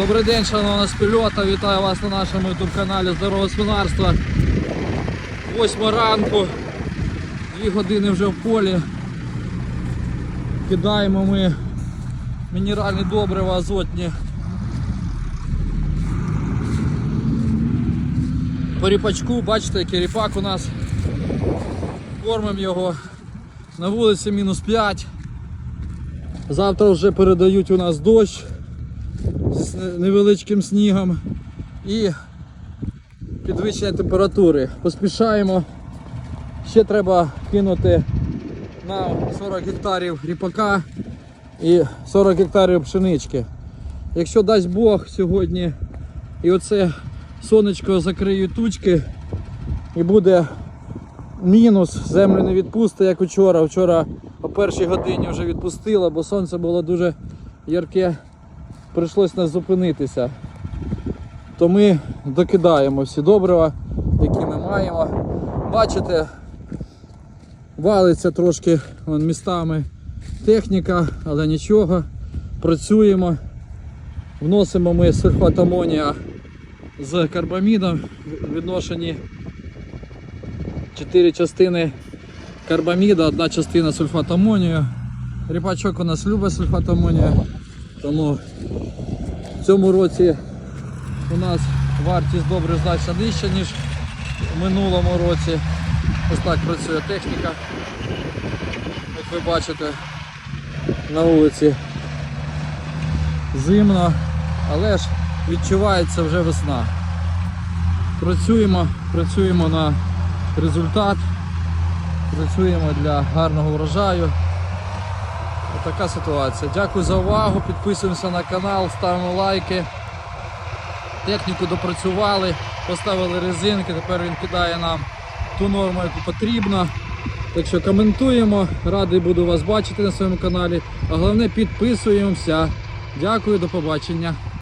Добрий день, шановна спільота, вітаю вас на нашому YouTube каналі Здорове свинарство. Восьма ранку, дві години вже в полі. Кидаємо ми мінеральні добрива азотні. По ріпачку, бачите, який ріпак у нас. Кормимо його. На вулиці мінус 5. Завтра вже передають у нас дощ з невеличким снігом і підвищення температури. Поспішаємо. Ще треба кинути нам 40 гектарів ріпака і 40 гектарів пшенички. Якщо дасть Бог сьогодні і оце сонечко закриє тучки і буде мінус, землю не відпусти, як вчора. Вчора о першій годині вже відпустила, бо сонце було дуже ярке прийшлось нас зупинитися. То ми докидаємо всі добрива, які ми маємо. Бачите, валиться трошки вон, містами техніка, але нічого. Працюємо. Вносимо ми сульфат амонія з карбамідом. В відношенні 4 частини карбаміда, одна частина сульфат амонію. Ріпачок у нас любить сульфат амонію. Тому в цьому році у нас вартість добре значно нижча, ніж в минулому році. Ось так працює техніка. Як ви бачите, на вулиці зимно, але ж відчувається вже весна. Працюємо, працюємо на результат, працюємо для гарного врожаю. Така ситуація. Дякую за увагу. Підписуємося на канал, ставимо лайки. Техніку допрацювали, поставили резинки, тепер він кидає нам ту норму, яку потрібно. Так що коментуємо, радий буду вас бачити на своєму каналі. А головне підписуємося. Дякую, до побачення.